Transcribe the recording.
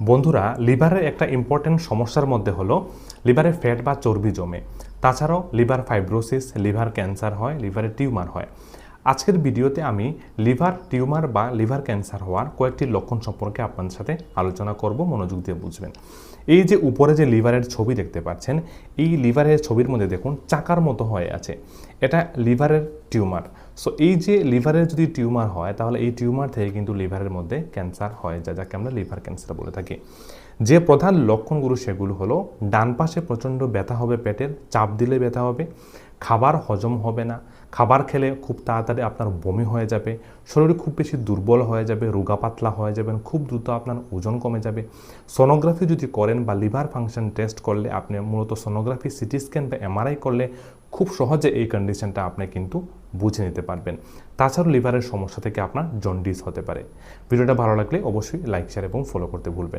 বন্ধুরা, লিভারের একটা ইম্পর্টেন্ট সমস্যার মধ্যে হলো লিভারে ফ্যাট বা চর্বি জমে। তাছাড়াও লিভার ফাইব্রোসিস লিভার ক্যান্সার হয় লিভারে টিউমার হয়। আজকের ভিডিওতে আমি লিভার টিউমার বা লিভার ক্যান্সার হওয়ার কয়েকটি লক্ষণ সম্পর্কে আপনাদের সাথে আলোচনা করব, মনোযোগ দিয়ে বুঝবেন। এই যে উপরে যে লিভারের ছবি দেখতে পাচ্ছেন, এই লিভারের ছবির মধ্যে দেখুন চাকার মতো হয়ে আছে। এটা লিভারের টিউমার। সো এই যে লিভারের যদি টিউমার হয়, তাহলে এই টিউমার থেকে কিন্তু লিভারের মধ্যে ক্যান্সার হয়, যা যাকে আমরা লিভার ক্যান্সার বলে থাকি। যে প্রধান লক্ষণগুলো সেগুলো হলো, ডান পাশে প্রচণ্ড ব্যথা হবে পেটের, চাপ দিলে ব্যথা হবে, খাবার হজম হবে না, খাবার খেলে খুব তাড়াতাড়ি আপনার বমি হয়ে যাবে, শরীর খুব বেশি দুর্বল হয়ে যাবে রোগা পাতলা হয়ে যাবেন, খুব দ্রুত আপনার ওজন কমে যাবে। সোনোগ্রাফি যদি করেন বা লিভার ফাংশন টেস্ট করলে আপনি মূলত সোনোগ্রাফি সিটি স্ক্যান বা এমআরআই করলে খুব সহজে এই কন্ডিশনটা আপনি কিন্তু বুঝে নিতে পারবেন। তাছাড়াও লিভারের সমস্যা থেকে আপনার জন্ডিস হতে পারে। ভিডিওটা ভালো লাগলে অবশ্যই লাইক শেয়ার এবং ফলো করতে ভুলবেন